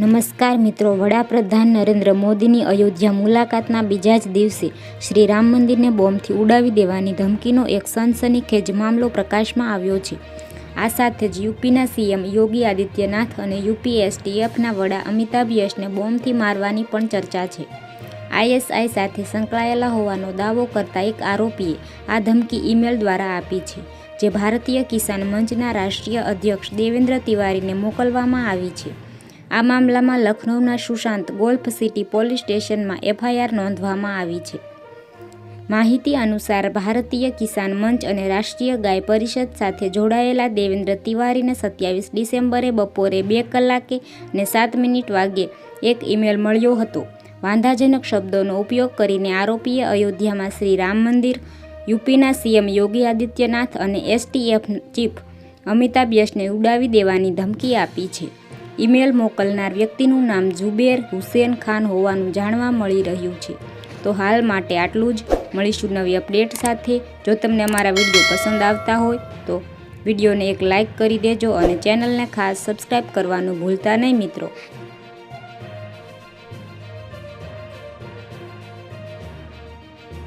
નમસ્કાર મિત્રો, વડાપ્રધાન નરેન્દ્ર મોદીની અયોધ્યા મુલાકાતના બીજા જ દિવસે શ્રી રામ મંદિરને બોમ્બથી ઉડાવી દેવાની ધમકીનો એક સનસનીખેજ મામલો પ્રકાશમાં આવ્યો છે. આ સાથે જ યુપીના સીએમ યોગી આદિત્યનાથ અને યુપીએસટીએફના વડા અમિતાભ યશને બોમ્બથી મારવાની પણ ચર્ચા છે. આઈએસઆઈ સાથે સંકળાયેલા હોવાનો દાવો કરતા એક આરોપીએ આ ધમકી ઈમેલ દ્વારા આપી છે, જે ભારતીય કિસાન મંચના રાષ્ટ્રીય અધ્યક્ષ દેવેન્દ્ર તિવારીને મોકલવામાં આવી છે. આ મામલામાં લખનૌના સુશાંત ગોલ્ફ સિટી પોલીસ સ્ટેશનમાં એફઆઈઆર નોંધવામાં આવી છે. માહિતી અનુસાર ભારતીય કિસાન મંચ અને રાષ્ટ્રીય ગાય પરિષદ સાથે જોડાયેલા દેવેન્દ્ર તિવારીને સત્યાવીસ ડિસેમ્બરે બપોરે બે કલાકે ને સાત મિનિટ વાગ્યે એક ઈમેલ મળ્યો હતો. વાંધાજનક શબ્દોનો ઉપયોગ કરીને આરોપીએ અયોધ્યામાં શ્રી રામ મંદિર, યુપીના સીએમ યોગી આદિત્યનાથ અને એસટીએફ ચીફ અમિતાભ યશને ઉડાવી દેવાની ધમકી આપી છે. ઈમેલ મોકલનાર વ્યક્તિનું નામ ઝુબેર હુસેન ખાન હોવાનું જાણવા મળી રહ્યું છે. તો હાલ માટે આટલું જ. મળીશું નવી અપડેટ સાથે. જો તમને અમારા વીડિયો પસંદ આવતા હોય, તો વિડીયોને એક લાઇક કરી દેજો અને ચેનલને ખાસ સબસ્ક્રાઈબ કરવાનું ભૂલતા નહીં મિત્રો.